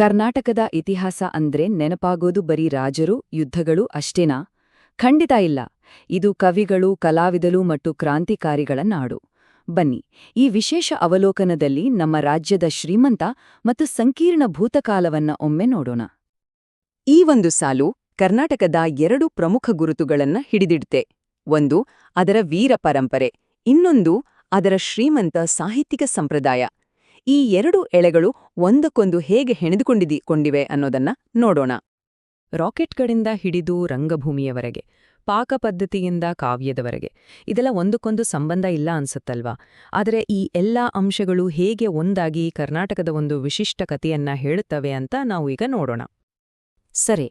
ಕರ್ನಾಟಕದ ಇತಿಹಾಸ ಅಂದ್ರೆ ನೆನಪಾಗೋದು ಬರೀ ರಾಜರು, ಯುದ್ಧಗಳು ಅಷ್ಟೇನಾ? ಖಂಡಿತ ಇಲ್ಲ. ಇದು ಕವಿಗಳು ಕಲಾವಿದರು ಮತ್ತು ಕ್ರಾಂತಿಕಾರಿಗಳ ನಾಡು. ಬನ್ನಿ, ಈ ವಿಶೇಷ ಅವಲೋಕನದಲ್ಲಿ ನಮ್ಮ ರಾಜ್ಯದ ಶ್ರೀಮಂತ ಮತ್ತು ಸಂಕೀರ್ಣ ಭೂತಕಾಲವನ್ನ ಒಮ್ಮೆ ನೋಡೋಣ. ಈ ಒಂದು ಸಾಲು ಕರ್ನಾಟಕದ ಎರಡು ಪ್ರಮುಖ ಗುರುತುಗಳನ್ನ ಹಿಡಿದಿಡ್ತೆ. ಒಂದು ಅದರ ವೀರ ಪರಂಪರೆ, ಇನ್ನೊಂದು ಅದರ ಶ್ರೀಮಂತ ಸಾಹಿತ್ಯಿಕ ಸಂಪ್ರದಾಯ. ಈ ಎರಡು ಎಳೆಗಳು ಒಂದಕ್ಕೊಂದು ಹೇಗೆ ಹೆಣೆದುಕೊಂಡಿವೆ ಅನ್ನೋದನ್ನ ನೋಡೋಣ. ರಾಕೆಟ್ಗಳಿಂದ ಹಿಡಿದು ರಂಗಭೂಮಿಯವರೆಗೆ, ಪಾಕ ಪದ್ಧತಿಯಿಂದ ಕಾವ್ಯದವರೆಗೆ ಇದೆಲ್ಲ ಒಂದಕ್ಕೊಂದು ಸಂಬಂಧ ಇಲ್ಲ ಅನ್ಸುತ್ತಲ್ವಾ? ಆದರೆ ಈ ಎಲ್ಲಾ ಅಂಶಗಳು ಹೇಗೆ ಒಂದಾಗಿ ಕರ್ನಾಟಕದ ಒಂದು ವಿಶಿಷ್ಟ ಕಥೆಯನ್ನ ಹೇಳುತ್ತವೆ ಅಂತ ನಾವು ಈಗ ನೋಡೋಣ. ಸರಿ,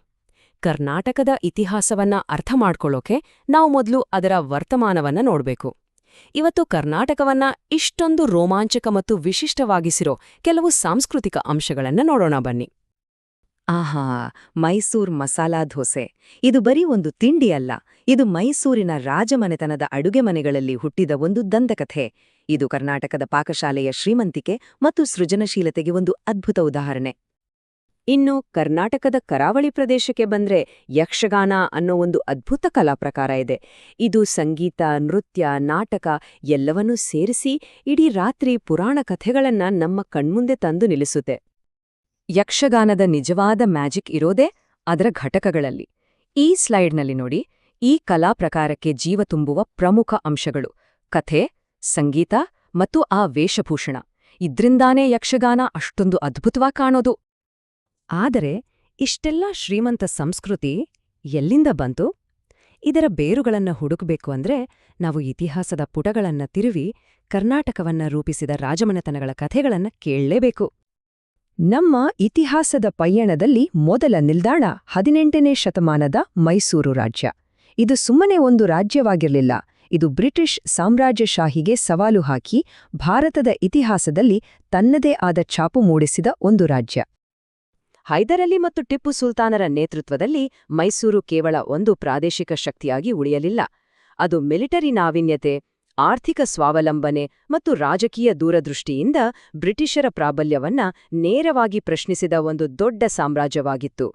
ಕರ್ನಾಟಕದ ಇತಿಹಾಸವನ್ನ ಅರ್ಥ ಮಾಡ್ಕೊಳ್ಳೋಕೆ ನಾವು ಮೊದಲು ಅದರ ವರ್ತಮಾನವನ್ನ ನೋಡ್ಬೇಕು. ಇವತ್ತು ಕರ್ನಾಟಕವನ್ನ ಇಷ್ಟೊಂದು ರೋಮಾಂಚಕ ಮತ್ತು ವಿಶಿಷ್ಟವಾಗಿಸಿರೋ ಕೆಲವು ಸಾಂಸ್ಕೃತಿಕ ಅಂಶಗಳನ್ನ ನೋಡೋಣ ಬನ್ನಿ. ಆಹಾ, ಮೈಸೂರ್ ಮಸಾಲಾ ದೋಸೆ. ಇದು ಬರೀ ಒಂದು ತಿಂಡಿ ಅಲ್ಲ, ಇದು ಮೈಸೂರಿನ ರಾಜಮನೆತನದ ಅಡುಗೆ ಮನೆಗಳಲ್ಲಿ ಹುಟ್ಟಿದ ಒಂದು ದಂತಕಥೆ. ಇದು ಕರ್ನಾಟಕದ ಪಾಕಶಾಲೆಯ ಶ್ರೀಮಂತಿಕೆ ಮತ್ತು ಸೃಜನಶೀಲತೆಗೆ ಒಂದು ಅದ್ಭುತ ಉದಾಹರಣೆ. ಇನ್ನು ಕರ್ನಾಟಕದ ಕರಾವಳಿ ಪ್ರದೇಶಕ್ಕೆ ಬಂದ್ರೆ ಯಕ್ಷಗಾನ ಅನ್ನೋ ಒಂದು ಅದ್ಭುತ ಕಲಾ ಪ್ರಕಾರ ಇದೆ. ಇದು ಸಂಗೀತ, ನೃತ್ಯ, ನಾಟಕ ಎಲ್ಲವನ್ನೂ ಸೇರಿಸಿ ಇಡೀ ರಾತ್ರಿ ಪುರಾಣ ಕಥೆಗಳನ್ನ ನಮ್ಮ ಕಣ್ಮುಂದೆ ತಂದು ನಿಲ್ಲಿಸುತ್ತೆ. ಯಕ್ಷಗಾನದ ನಿಜವಾದ ಮ್ಯಾಜಿಕ್ ಇರೋದೇ ಅದರ ಘಟಕಗಳಲ್ಲಿ. ಈ ಸ್ಲೈಡ್ನಲ್ಲಿ ನೋಡಿ, ಈ ಕಲಾ ಪ್ರಕಾರಕ್ಕೆ ಜೀವ ತುಂಬುವ ಪ್ರಮುಖ ಅಂಶಗಳು ಕಥೆ, ಸಂಗೀತ ಮತ್ತು ಆ ವೇಷಭೂಷಣ. ಇದ್ರಿಂದಾನೇ ಯಕ್ಷಗಾನ ಅಷ್ಟೊಂದು ಅದ್ಭುತವಾಗಿ ಕಾಣೋದು. ಆದರೆ ಇಷ್ಟೆಲ್ಲ ಶ್ರೀಮಂತ ಸಂಸ್ಕೃತಿ ಎಲ್ಲಿಂದ ಬಂತು? ಇದರ ಬೇರುಗಳನ್ನು ಹುಡುಕಬೇಕು ಅಂದ್ರೆ ನಾವು ಇತಿಹಾಸದ ಪುಟಗಳನ್ನ ತಿರುವಿ ಕರ್ನಾಟಕವನ್ನ ರೂಪಿಸಿದ ರಾಜಮನೆತನಗಳ ಕಥೆಗಳನ್ನ ಕೇಳಲೇಬೇಕು ನಮ್ಮ ಇತಿಹಾಸದ ಪಯಣದಲ್ಲಿ ಮೊದಲ ನಿಲ್ದಾಣ ಹದಿನೆಂಟನೇ ಶತಮಾನದ ಮೈಸೂರು ರಾಜ್ಯ. ಇದು ಸುಮ್ಮನೆ ಒಂದು ರಾಜ್ಯವಾಗಿರಲಿಲ್ಲ, ಇದು ಬ್ರಿಟಿಷ್ ಸಾಮ್ರಾಜ್ಯಶಾಹಿಗೆ ಸವಾಲು ಹಾಕಿ ಭಾರತದ ಇತಿಹಾಸದಲ್ಲಿ ತನ್ನದೇ ಆದ ಛಾಪು ಮೂಡಿಸಿದ ಒಂದು ರಾಜ್ಯ. ಹೈದರಲಿ ಮತ್ತು ಟಿಪ್ಪು ಸುಲ್ತಾನರ ನೇತೃತ್ವದಲ್ಲಿ ಮೈಸೂರು ಕೇವಲ ಒಂದು ಪ್ರಾದೇಶಿಕ ಶಕ್ತಿಯಾಗಿ ಉಳಿಯಲಿಲ್ಲ. ಅದು ಮಿಲಿಟರಿ ನಾವೀನ್ಯತೆ, ಆರ್ಥಿಕ ಸ್ವಾವಲಂಬನೆ ಮತ್ತು ರಾಜಕೀಯ ದೂರದೃಷ್ಟಿಯಿಂದ ಬ್ರಿಟಿಷರ ಪ್ರಾಬಲ್ಯವನ್ನ ನೇರವಾಗಿ ಪ್ರಶ್ನಿಸಿದ ಒಂದು ದೊಡ್ಡ ಸಾಮ್ರಾಜ್ಯವಾಗಿತ್ತು.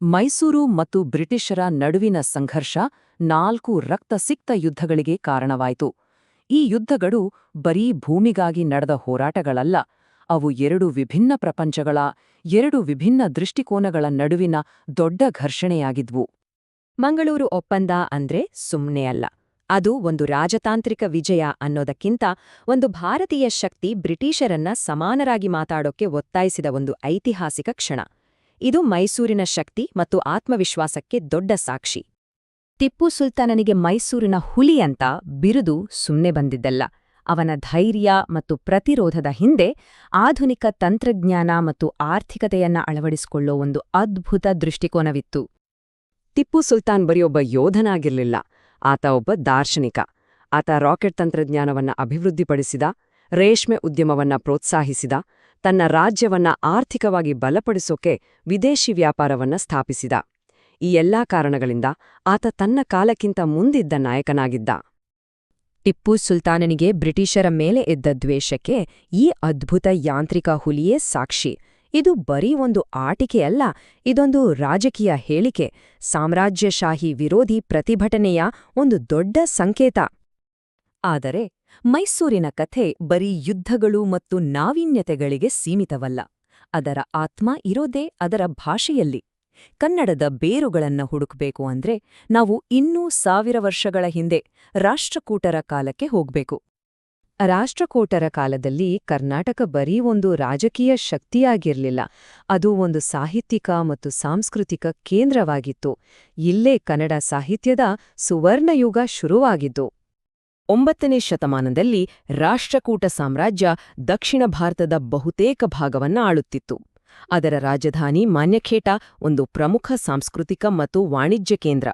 ಮೈಸೂರು ಮತ್ತು ಬ್ರಿಟಿಷರ ನಡುವಿನ ಸಂಘರ್ಷ ನಾಲ್ಕು ರಕ್ತಸಿಕ್ತ ಯುದ್ಧಗಳಿಗೆ ಕಾರಣವಾಯಿತು. ಈ ಯುದ್ಧಗಳು ಬರೀ ಭೂಮಿಗಾಗಿ ನಡೆದ ಹೋರಾಟಗಳಲ್ಲ ಅವು ಎರಡು ವಿಭಿನ್ನ ಪ್ರಪಂಚಗಳ, ಎರಡು ವಿಭಿನ್ನ ದೃಷ್ಟಿಕೋನಗಳ ನಡುವಿನ ದೊಡ್ಡ ಘರ್ಷಣೆಯಾಗಿದ್ವು. ಮಂಗಳೂರು ಒಪ್ಪಂದ ಅಂದ್ರೆ ಸುಮ್ನೆ ಅಲ್ಲ. ಅದು ಒಂದು ರಾಜತಾಂತ್ರಿಕ ವಿಜಯ ಅನ್ನೋದಕ್ಕಿಂತ ಒಂದು ಭಾರತೀಯ ಶಕ್ತಿ ಬ್ರಿಟಿಷರನ್ನ ಸಮಾನರಾಗಿ ಮಾತಾಡೋಕ್ಕೆ ಒತ್ತಾಯಿಸಿದ ಒಂದು ಐತಿಹಾಸಿಕ ಕ್ಷಣ. ಇದು ಮೈಸೂರಿನ ಶಕ್ತಿ ಮತ್ತು ಆತ್ಮವಿಶ್ವಾಸಕ್ಕೆ ದೊಡ್ಡ ಸಾಕ್ಷಿ. ಟಿಪ್ಪು ಸುಲ್ತಾನನಿಗೆ ಮೈಸೂರಿನ ಹುಲಿ ಅಂತ ಬಿರುದು ಸುಮ್ನೆ ಬಂದಿದ್ದಲ್ಲ. ಅವನ ಧೈರ್ಯ ಮತ್ತು ಪ್ರತಿರೋಧದ ಹಿಂದೆ ಆಧುನಿಕ ತಂತ್ರಜ್ಞಾನ ಮತ್ತು ಆರ್ಥಿಕತೆಯನ್ನ ಅಳವಡಿಸಿಕೊಳ್ಳೋ ಒಂದು ಅದ್ಭುತ ದೃಷ್ಟಿಕೋನವಿತ್ತು. ಟಿಪ್ಪು ಸುಲ್ತಾನ್ ಬರಿಯೊಬ್ಬ ಯೋಧನಾಗಿರಲಿಲ್ಲ. ಆತ ಒಬ್ಬ ದಾರ್ಶನಿಕ. ಆತ ರಾಕೆಟ್ ತಂತ್ರಜ್ಞಾನವನ್ನ ಅಭಿವೃದ್ಧಿಪಡಿಸಿದ, ರೇಷ್ಮೆ ಉದ್ಯಮವನ್ನ ಪ್ರೋತ್ಸಾಹಿಸಿದ, ತನ್ನ ರಾಜ್ಯವನ್ನ ಆರ್ಥಿಕವಾಗಿ ಬಲಪಡಿಸೋಕೆ ವಿದೇಶಿ ವ್ಯಾಪಾರವನ್ನ ಸ್ಥಾಪಿಸಿದ. ಈ ಎಲ್ಲಾ ಕಾರಣಗಳಿಂದ ಆತ ತನ್ನ ಕಾಲಕ್ಕಿಂತ ಮುಂದಿದ್ದ ನಾಯಕನಾಗಿದ್ದ. ಟಿಪ್ಪು ಸುಲ್ತಾನನಿಗೆ ಬ್ರಿಟಿಷರ ಮೇಲೆ ಇದ್ದ ದ್ವೇಷಕ್ಕೆ ಈ ಅದ್ಭುತ ಯಾಂತ್ರಿಕ ಹುಲಿಯೇ ಸಾಕ್ಷಿ. ಇದು ಬರೀ ಒಂದು ಆಟಿಕೆಯಲ್ಲ ಇದೊಂದು ರಾಜಕೀಯ ಹೇಳಿಕೆ. ಸಾಮ್ರಾಜ್ಯಶಾಹಿ ವಿರೋಧಿ ಪ್ರತಿಭಟನೆಯ ಒಂದು ದೊಡ್ಡ ಸಂಕೇತ. ಆದರೆ ಮೈಸೂರಿನ ಕಥೆ ಬರೀ ಯುದ್ಧಗಳು ಮತ್ತು ನಾವೀನ್ಯತೆಗಳಿಗೆ ಸೀಮಿತವಲ್ಲ. ಅದರ ಆತ್ಮ ಇರೋದೇ ಅದರ ಭಾಷೆಯಲ್ಲಿ. ಕನ್ನಡದ ಬೇರುಗಳನ್ನ ಹುಡುಕಬೇಕು ಅಂದ್ರೆ ನಾವು ಇನ್ನೂ ಸಾವಿರ ವರ್ಷಗಳ ಹಿಂದೆ ರಾಷ್ಟ್ರಕೂಟರ ಕಾಲಕ್ಕೆ ಹೋಗ್ಬೇಕು. ರಾಷ್ಟ್ರಕೂಟರ ಕಾಲದಲ್ಲಿ ಕರ್ನಾಟಕ ಬರೀ ಒಂದು ರಾಜಕೀಯ ಶಕ್ತಿಯಾಗಿರಲಿಲ್ಲ. ಅದು ಒಂದು ಸಾಹಿತ್ಯಿಕ ಮತ್ತು ಸಾಂಸ್ಕೃತಿಕ ಕೇಂದ್ರವಾಗಿತ್ತು. ಇಲ್ಲೇ ಕನ್ನಡ ಸಾಹಿತ್ಯದ ಸುವರ್ಣಯುಗ ಶುರುವಾಗಿದ್ದು. ಒಂಬತ್ತನೇ ಶತಮಾನದಲ್ಲಿ ರಾಷ್ಟ್ರಕೂಟ ಸಾಮ್ರಾಜ್ಯ ದಕ್ಷಿಣ ಭಾರತದ ಬಹುತೇಕ ಭಾಗವನ್ನ ಆಳುತ್ತಿತ್ತು. ಅದರ ರಾಜಧಾನಿ ಮಾನ್ಯಖೇಟ ಒಂದು ಪ್ರಮುಖ ಸಾಂಸ್ಕೃತಿಕ ಮತ್ತು ವಾಣಿಜ್ಯ ಕೇಂದ್ರ.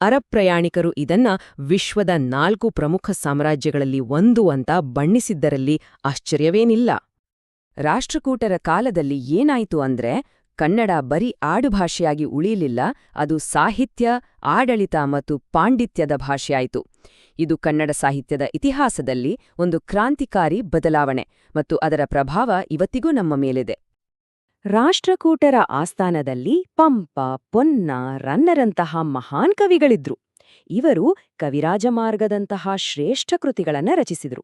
ಅರಬ್ ಪ್ರಯಾಣಿಕರು ಇದನ್ನ ವಿಶ್ವದ ನಾಲ್ಕು ಪ್ರಮುಖ ಸಾಮ್ರಾಜ್ಯಗಳಲ್ಲಿ ಒಂದು ಅಂತ ಬಣ್ಣಿಸಿದ್ದರಲ್ಲಿ ಆಶ್ಚರ್ಯವೇನಿಲ್ಲ. ರಾಷ್ಟ್ರಕೂಟರ ಕಾಲದಲ್ಲಿ ಏನಾಯಿತು ಅಂದ್ರೆ, ಕನ್ನಡ ಬರೀ ಆಡುಭಾಷೆಯಾಗಿ ಉಳಿಯಲಿಲ್ಲ, ಅದು ಸಾಹಿತ್ಯ, ಆಡಳಿತ ಮತ್ತು ಪಾಂಡಿತ್ಯದ ಭಾಷೆಯಾಯಿತು. ಇದು ಕನ್ನಡ ಸಾಹಿತ್ಯದ ಇತಿಹಾಸದಲ್ಲಿ ಒಂದು ಕ್ರಾಂತಿಕಾರಿ ಬದಲಾವಣೆ ಮತ್ತು ಅದರ ಪ್ರಭಾವ ಇವತ್ತಿಗೂ ನಮ್ಮ ಮೇಲಿದೆ. ರಾಷ್ಟ್ರಕೂಟರ ಆಸ್ಥಾನದಲ್ಲಿ ಪಂಪ, ಪೊನ್ನ, ರನ್ನರಂತಹ ಮಹಾನ್ ಕವಿಗಳಿದ್ರು. ಇವರು ಕವಿರಾಜಮಾರ್ಗದಂತಹ ಶ್ರೇಷ್ಠ ಕೃತಿಗಳನ್ನ ರಚಿಸಿದರು.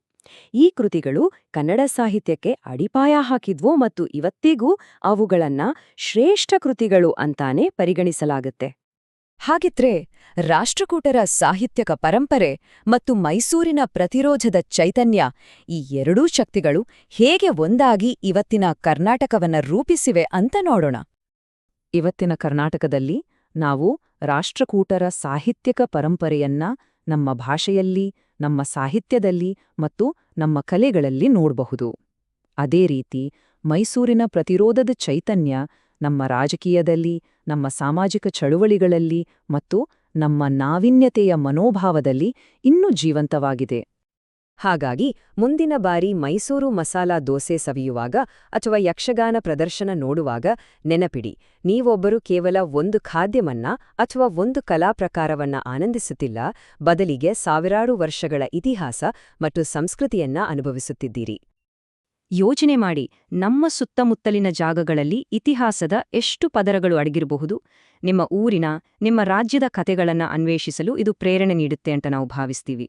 ಈ ಕೃತಿಗಳು ಕನ್ನಡ ಸಾಹಿತ್ಯಕ್ಕೆ ಅಡಿಪಾಯ ಹಾಕಿದ್ವು ಮತ್ತು ಇವತ್ತಿಗೂ ಅವುಗಳನ್ನ ಶ್ರೇಷ್ಠ ಕೃತಿಗಳು ಅಂತಾನೆ ಪರಿಗಣಿಸಲಾಗುತ್ತೆ. ಹಾಗಿದ್ರೆ ರಾಷ್ಟ್ರಕೂಟರ ಸಾಹಿತ್ಯಕ ಪರಂಪರೆ ಮತ್ತು ಮೈಸೂರಿನ ಪ್ರತಿರೋಧದ ಚೈತನ್ಯ ಈ ಎರಡೂ ಶಕ್ತಿಗಳು ಹೇಗೆ ಒಂದಾಗಿ ಇವತ್ತಿನ ಕರ್ನಾಟಕವನ್ನ ರೂಪಿಸಿವೆ ಅಂತ ನೋಡೋಣ. ಇವತ್ತಿನ ಕರ್ನಾಟಕದಲ್ಲಿ ನಾವು ರಾಷ್ಟ್ರಕೂಟರ ಸಾಹಿತ್ಯಕ ಪರಂಪರೆಯನ್ನ ನಮ್ಮ ಭಾಷೆಯಲ್ಲಿ, ನಮ್ಮ ಸಾಹಿತ್ಯದಲ್ಲಿ ಮತ್ತು ನಮ್ಮ ಕಲೆಗಳಲ್ಲಿ ನೋಡಬಹುದು. ಅದೇ ರೀತಿ ಮೈಸೂರಿನ ಪ್ರತಿರೋಧದ ಚೈತನ್ಯ ನಮ್ಮ ರಾಜಕೀಯದಲ್ಲಿ, ನಮ್ಮ ಸಾಮಾಜಿಕ ಚಳುವಳಿಗಳಲ್ಲಿ ಮತ್ತು ನಮ್ಮ ನಾವಿನ್ಯತೆಯ ಮನೋಭಾವದಲ್ಲಿ ಇನ್ನೂ ಜೀವಂತವಾಗಿದೆ. ಹಾಗಾಗಿ, ಮುಂದಿನ ಬಾರಿ ಮೈಸೂರು ಮಸಾಲಾ ದೋಸೆ ಸವಿಯುವಾಗ ಅಥವಾ ಯಕ್ಷಗಾನ ಪ್ರದರ್ಶನ ನೋಡುವಾಗ ನೆನಪಿಡಿ, ನೀವೊಬ್ಬರು ಕೇವಲ ಒಂದು ಖಾದ್ಯವನ್ನ ಅಥವಾ ಒಂದು ಕಲಾ ಪ್ರಕಾರವನ್ನ ಆನಂದಿಸುತ್ತಿಲ್ಲ, ಬದಲಿಗೆ ಸಾವಿರಾರು ವರ್ಷಗಳ ಇತಿಹಾಸ ಮತ್ತು ಸಂಸ್ಕೃತಿಯನ್ನ ಅನುಭವಿಸುತ್ತಿದ್ದೀರಿ. ಯೋಚನೆ ಮಾಡಿ ನಮ್ಮ ಸುತ್ತಮುತ್ತಲಿನ ಜಾಗಗಳಲ್ಲಿ ಇತಿಹಾಸದ ಎಷ್ಟು ಪದರಗಳು ಅಡಗಿರಬಹುದು, ನಿಮ್ಮ ಊರಿನ, ನಿಮ್ಮ ರಾಜ್ಯದ ಕಥೆಗಳನ್ನು ಅನ್ವೇಷಿಸಲು ಇದು ಪ್ರೇರಣೆ ನೀಡುತ್ತೆ ಅಂತ ನಾವು ಭಾವಿಸ್ತೀವಿ.